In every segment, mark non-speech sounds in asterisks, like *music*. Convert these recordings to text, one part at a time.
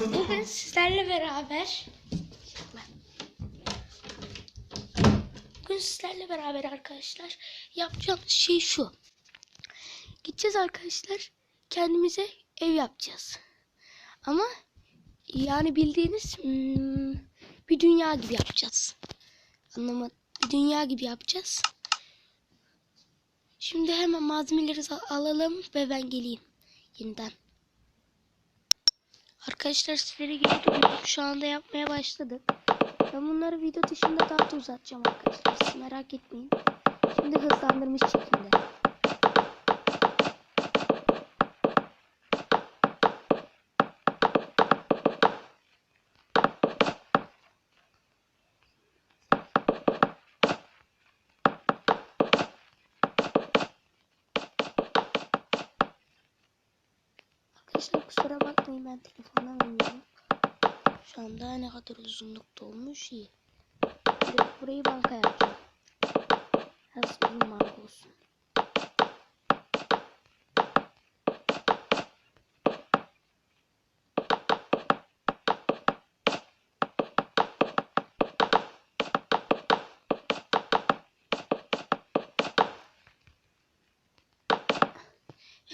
Bugün sizlerle beraber Bugün sizlerle beraber arkadaşlar yapacağımız şey şu. Gideceğiz arkadaşlar kendimize ev yapacağız. Ama yani bildiğiniz hmm, bir dünya gibi yapacağız. Anlamadım. Dünya gibi yapacağız. Şimdi hemen malzemeleri al- alalım ve ben geleyim yeniden. Arkadaşlar sizlere geliyordum. Şu anda yapmaya başladık. Ben bunları video dışında daha da uzatacağım arkadaşlar. Siz merak etmeyin. Şimdi hızlandırmış şekilde. Arkadaşlar kusura bakmayın ben telefondan oynuyorum. Şu anda ne kadar uzunlukta olmuş iyi. Burayı banka yapacağım. Biraz uzun olsun.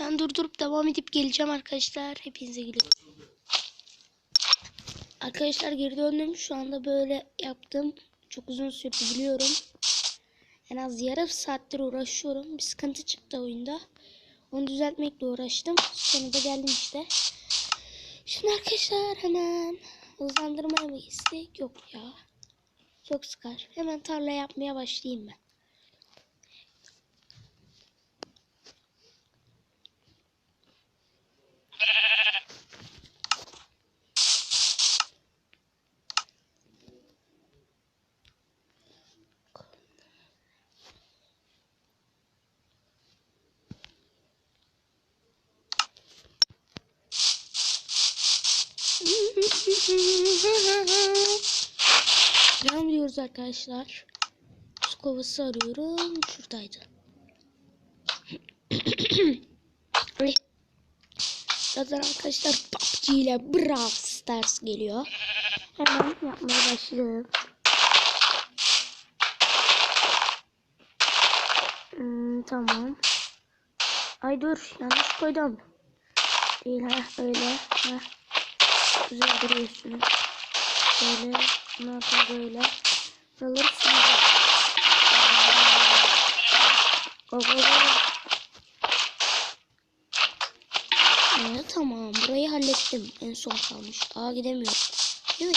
Ben durdurup devam edip geleceğim arkadaşlar. Hepinize gülüyorum. Arkadaşlar geri döndüm. Şu anda böyle yaptım. Çok uzun sürdü biliyorum. En az yarım saattir uğraşıyorum. Bir sıkıntı çıktı oyunda. Onu düzeltmekle uğraştım. Sonra da geldim işte. Şimdi arkadaşlar hemen hızlandırmaya mı istek yok ya. Çok sıkar. Hemen tarla yapmaya başlayayım ben. Devam ediyoruz arkadaşlar. Su kovası arıyorum. Şuradaydı. *clears throat* Ay. Zaten arkadaşlar PUBG ile Brawl Stars geliyor. Hemen yapmaya başlıyorum. Hmm, tamam. Ay dur yanlış koydum. Değil ha öyle. Ha. Güzel duruyor üstüne. Böyle. Ne yapayım böyle. Buraları sileceğim. Go go. Evet tamam. Burayı hallettim. En son kalmış. Aa gidemiyorum. Değil mi?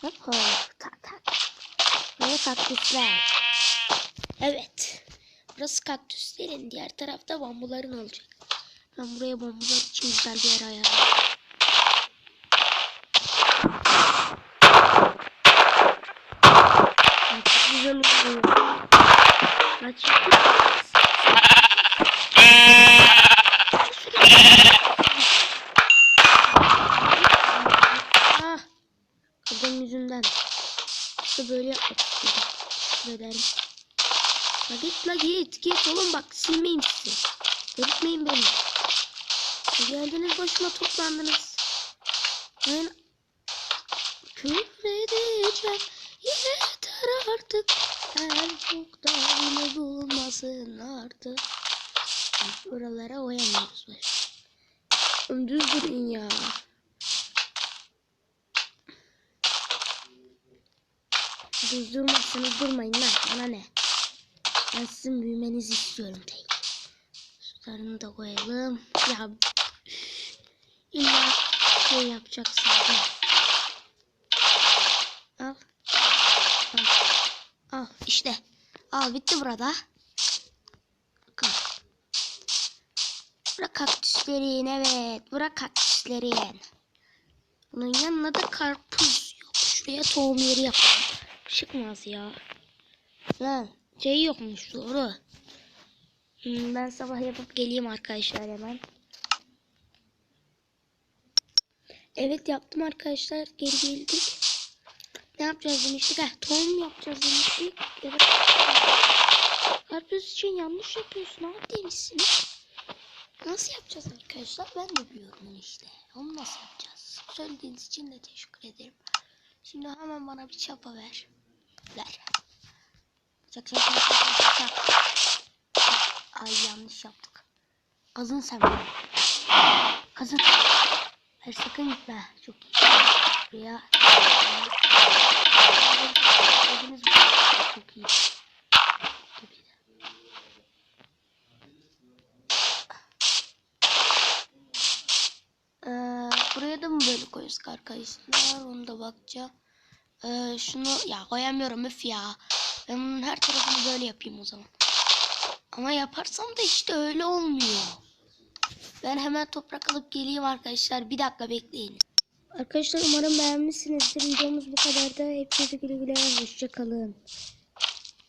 Hop hop. Tak tak. Buraya kaktüsler. Evet. Burası kaktüslerin. Diğer tarafta bambuların olacak. Ben buraya bambular için güzel bir yer ayarladım. Ay, Çok güzel oluyor. Ah, kadın yüzünden. İşte böyle yapmak istedim. Şöyle derim. La git la git git oğlum bak silmeyeyim sizi. Delirtmeyin beni. Geldiniz başıma toplandınız. Ben küfredeceğim. Yeter artık. Her çok da bile bulmasın artık. Buralara oyamıyoruz. Düz durun ya. Düz durmazsanız durmayın lan. Bana ne? Ben sizin büyümenizi istiyorum tek. Sularını da koyalım. Ya illa şey yapacaksın. Al. Al. Al işte. Al bitti burada. Bakın. Bura kaktüslerin evet. Bura kaktüslerin. Bunun yanına da karpuz yok. Şuraya tohum yeri yapalım. Çıkmaz ya. Lan şey yokmuş doğru. Hmm, ben sabah yapıp geleyim arkadaşlar hemen. Evet yaptım arkadaşlar. Geri geldik. Ne yapacağız demiştik? Ha, tohum yapacağız demiştik. Evet. Karpuz için yanlış yapıyorsun abi demişsiniz. Ha, nasıl yapacağız arkadaşlar? Ben de biliyorum onu işte. Onu nasıl yapacağız? Söylediğiniz için de teşekkür ederim. Şimdi hemen bana bir çapa ver. Ver. Çak çak çak çak çak. Ay yanlış yaptık. Kazın sen beni. Kazın. Hayır sakın gitme. Çok iyi. Kazınız Çok iyi. Ee, buraya da mı böyle koyuyoruz arkadaşlar? Onu da bakacağım. Ee, şunu ya koyamıyorum öf ya. Ben bunun her tarafını böyle yapayım o zaman. Ama yaparsam da işte öyle olmuyor. Ben hemen toprak alıp geleyim arkadaşlar. Bir dakika bekleyin. Arkadaşlar umarım beğenmişsinizdir. Videomuz bu kadar da. Hepinize güle güle. Hoşçakalın.